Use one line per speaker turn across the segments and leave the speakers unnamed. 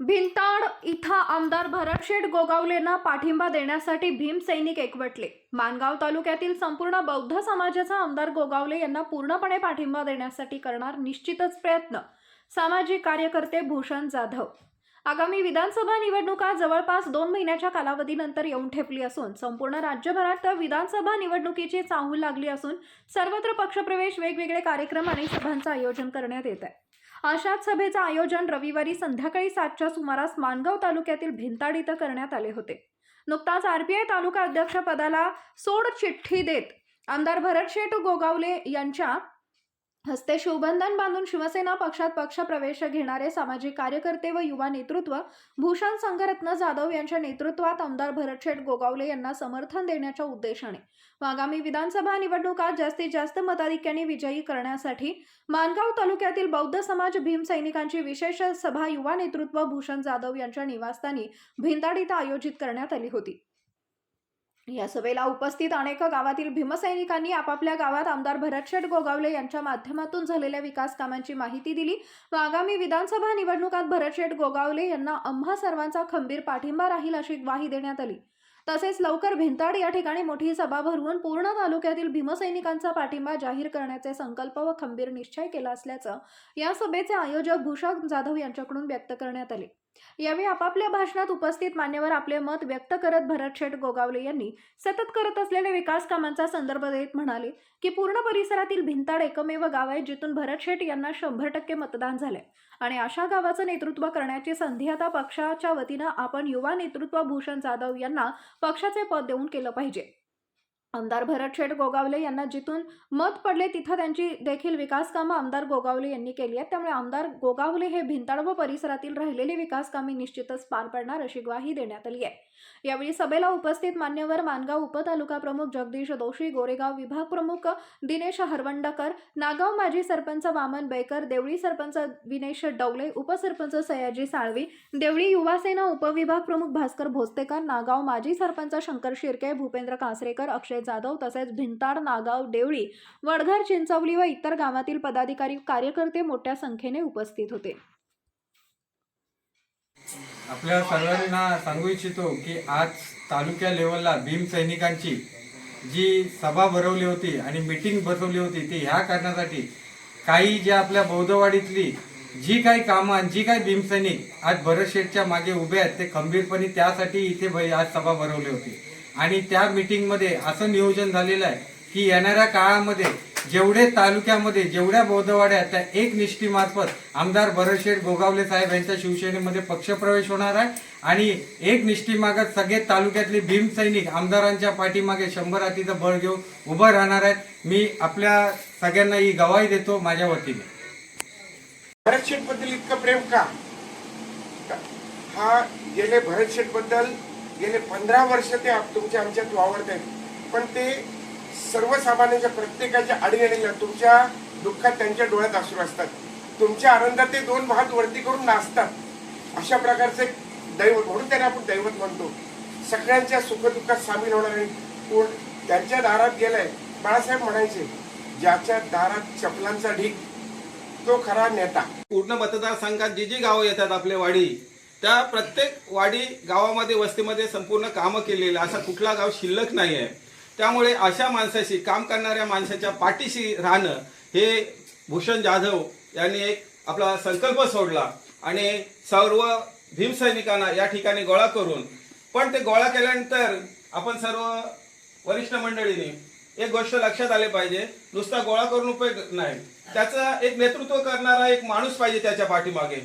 भिंताड इथं आमदार भरतशेठ गोगावलेंना पाठिंबा देण्यासाठी भीम सैनिक एकवटले. मानगाव तालुक्यातील संपूर्ण बौद्ध समाजाचा आमदार गोगावले यांना पूर्णपणे पाठिंबा देण्यासाठी करणार निश्चितच प्रयत्न. सामाजिक कार्यकर्ते भूषण जाधव. आगामी विधानसभा निवडणुका जवळपास दोन महिन्याच्या कालावधीनंतर येऊन ठेपली असून संपूर्ण राज्यभरात विधानसभा निवडणुकीची चाहूल लागली असून सर्वत्र पक्षप्रवेश वेगवेगळे कार्यक्रम आणि सभांचं आयोजन करण्यात येत आहे. अशाच सभेचं आयोजन रविवारी संध्याकाळी सातच्या सुमारास मानगाव तालुक्यातील भिंताड इथं करण्यात आले होते. नुकताच आरपीआय तालुका अध्यक्षपदाला सोड चिठ्ठी देत आमदार भरतशेठ गोगावले यांच्या हस्ते शिवबंधन बांधून शिवसेना पक्षात पक्षप्रवेश घेणारे सामाजिक कार्यकर्ते व युवा नेतृत्व भूषण संघरत्न जाधव यांच्या नेतृत्वात आमदार भरतशेठ गोगावले यांना समर्थन देण्याच्या उद्देशाने. व आगामी विधानसभा निवडणुकात जास्तीत जास्त मताधिक्याने विजयी करण्यासाठी मानगाव तालुक्यातील बौद्ध समाज भीम सैनिकांची विशेष सभा युवा नेतृत्व भूषण जाधव यांच्या निवासस्थानी भिंदाड इथं आयोजित करण्यात आली होती. या सभेला उपस्थित अनेक गावातील भीमसैनिकांनी आपापल्या गावात आमदार भरतशेठ गोगावले यांच्या माध्यमातून झालेल्या विकास कामांची माहिती दिली व आगामी विधानसभा निवडणुकात भरतशेठ गोगावले यांना आम्हा सर्वांचा खंबीर पाठिंबा राहील अशी ग्वाही देण्यात आली. तसेच लवकर भिंताड या ठिकाणी मोठी सभा भरवून पूर्ण तालुक्यातील भीमसैनिकांचा पाठिंबा जाहीर करण्याचे संकल्प व खंबीर निश्चय केला असल्याचं या सभेचे आयोजक भूषण जाधव यांच्याकडून व्यक्त करण्यात आले. यावेळी आपापल्या भाषणात उपस्थित मान्यवर आपले मत व्यक्त करत भरतशेठ गोगावले यांनी सतत करत असलेल्या विकास कामांचा संदर्भ देत म्हणाले की पूर्ण परिसरातील भिंताड एकमेव गाव आहे जिथून भरतशेठ यांना शंभर टक्के मतदान झालंय. आणि अशा गावाचं नेतृत्व करण्याची संधी आता पक्षाच्या वतीनं आपण युवा नेतृत्व भूषण जाधव यांना पक्षाचे पद देऊन केलं पाहिजे. आमदार भरतशेठ गोगावले यांना जिथून मत पडले तिथं त्यांची देखील विकास कामं आमदार गोगावले यांनी केली आहेत. त्यामुळे आमदार गोगावले हे भिंताड व परिसरातील राहिलेली विकास कामे निश्चितच पार पडणार अशी ग्वाही देण्यात आली आहे. यावेळी सभेला उपस्थित मान्यवर मानगाव उपतालुका प्रमुख जगदीश दोशी गोरेगाव विभाग प्रमुख दिनेश हरवंडकर नागाव माजी सरपंच वामन बेकर देवळी सरपंच विनेश डवले उपसरपंच सयाजी साळवी देवळी युवासेना उपविभाग प्रमुख भास्कर भोसतेकर नागाव माजी सरपंच शंकर शिर्के भूपेंद्र कासरेकर अक्षय जाधव तसेच भिंताड नागाव देवळी वडघर चिंचवली व इतर गावातील पदाधिकारी कार्यकर्ते मोठ्या संख्येने उपस्थित होते.
आपल्या सर्वांना सांगू इच्छितो की आज तालुक्या लेवलला भीम सैनिकांची जी सभा भरवली होती आणि मीटिंग बसवली होती ती ह्या कारणासाठी काही ज्या आपल्या बौद्धवाडीतली जी काही कामं जी काही भीमसैनिक आज भरतशेठच्या मागे उभे आहेत ते खंबीरपणे त्यासाठी इथे आज सभा भरवली होती. आणि त्या मीटिंगमध्ये असं नियोजन झालेलं आहे की येणाऱ्या काळामध्ये जेवढे तालुक्यामध्ये जेवढ्या बौद्धवाड्या त्या एक निष्ठीमार्फत आमदार भरतशेठ गोगावले साहेब यांच्या शिवसेनेमध्ये पक्षप्रवेश होणार आहे आणि एक निष्ठीमागत सगळे तालुक्यातले भीम सैनिक आमदारांच्या पाठीमागे शंभर हातीचं बळ घेऊन उभं राहणार आहेत. मी आपल्या सगळ्यांना ही गवाही देतो माझ्या वतीने.
भरतशेठबद्दल इतकं प्रेम का? हा गेले भरतशेठबद्दल गेले पंधरा वर्ष ते आप- तुमच्या आमच्यात वावरत आहेत. पण ते सर्वसामान्यांच्या प्रत्येकाच्या अडीअडीला तुमच्या दुःखात त्यांच्या डोळ्यात असू असतात. तुमच्या आनंदात ते दोन भात वरती करून नाचतात. अशा प्रकारचे दैवत म्हणून त्यांना आपण दैवत म्हणतो. सगळ्यांच्या सुखदुःखात सामील होणार आहे कोण त्यांच्या दारात गेलाय बाळासाहेब म्हणायचे ज्याच्या दारात चपलांचा ढीक तो खरा नेता.
पूर्ण मतदारसंघात जी जी गावं येतात आपल्या वाडी त्या प्रत्येक वाडी गावामध्ये वस्तीमध्ये संपूर्ण कामं केलेलं असा कुठला गाव शिल्लक नाही आहे त्यामुळे अशा माणसाशी काम करणाऱ्या माणसाच्या पाठीशी राहणं हे भूषण जाधव यांनी एक आपला संकल्प सोडला आणि सर्व भीमसैनिकांना या ठिकाणी गोळा करून पण ते गोळा केल्यानंतर आपण सर्व वरिष्ठ मंडळींनी एक गोष्ट लक्षात आली पाहिजे नुसता गोळा करून उपयोग नाही. त्याचं एक नेतृत्व करणारा एक माणूस पाहिजे त्याच्या पाठीमागे.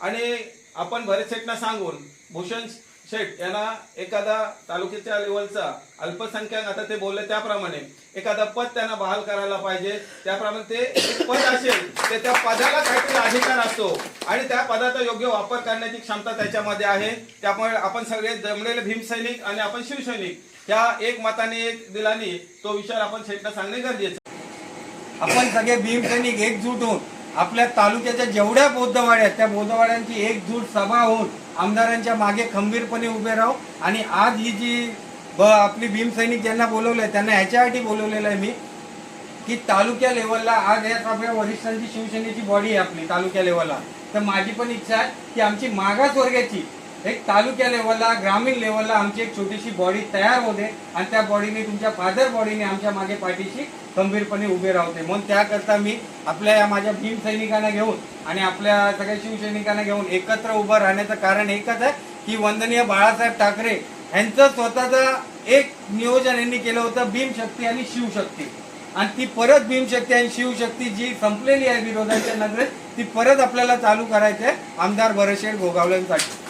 आणि आपण भरत शेटना सांगून भूषण शेठ यांना एखादा तालुक्याच्या लेवलचा अल्पसंख्याक आता ते बोलले त्याप्रमाणे एखादा पद त्यांना बहाल करायला पाहिजे त्याप्रमाणे ते पद असेल ते त्या पदाला काहीतरी अधिकार असतो. आणि त्या पदाचा योग्य वापर करण्याची क्षमता त्याच्यामध्ये आहे. त्यामुळे आपण सगळे जमलेले भीमसैनिक आणि आपण शिवसैनिक ह्या एक मताने एक दिलाने तो विचार आपण शेठला सांगणे गरजेचं
आपण सगळे भीमसैनिक एकजूट होऊन आपल्या तालुक्याच्या जेवढ्या बौद्धवाड्या त्या बौद्धवाड्यांची एकजूट सभा होऊन आमदारांच्या मागे खंबीरपणे उभे राहू. आणि आज ही जी ब आपली भीमसैनिक ज्यांना बोलवलं आहे त्यांना ह्याच्यासाठी बोलवलेलं आहे मी की तालुक्या लेवलला आज या आपल्या वरिष्ठांची शिवसेनेची बॉडी आहे आपली तालुक्या लेवलला. तर माझी पण इच्छा आहे की आमची मागासवर्गाची एक तालुक्या लेवलला ग्रामीण लेवलला आमची एक छोटीशी बॉडी तयार होते आणि त्या बॉडीने तुमच्या फादर बॉडीने आमच्या मागे पाठीशी खंबीरपणे उभे राहते. म्हणून त्याकरता मी आपल्या या माझ्या भीम सैनिकांना घेऊन आणि आपल्या सगळ्या शिवसैनिकांना घेऊन एकत्र उभं राहण्याचं कारण एकच आहे की वंदनीय बाळासाहेब ठाकरे यांचं स्वतःचं एक नियोजन यांनी केलं होतं भीमशक्ती आणि शिवशक्ती आणि ती परत भीमशक्ती आणि शिवशक्ती जी संपलेली आहे विरोधाच्या नजरेत ती परत आपल्याला चालू करायची आहे. आमदार भरतशेठ गोगावल्यांसाठी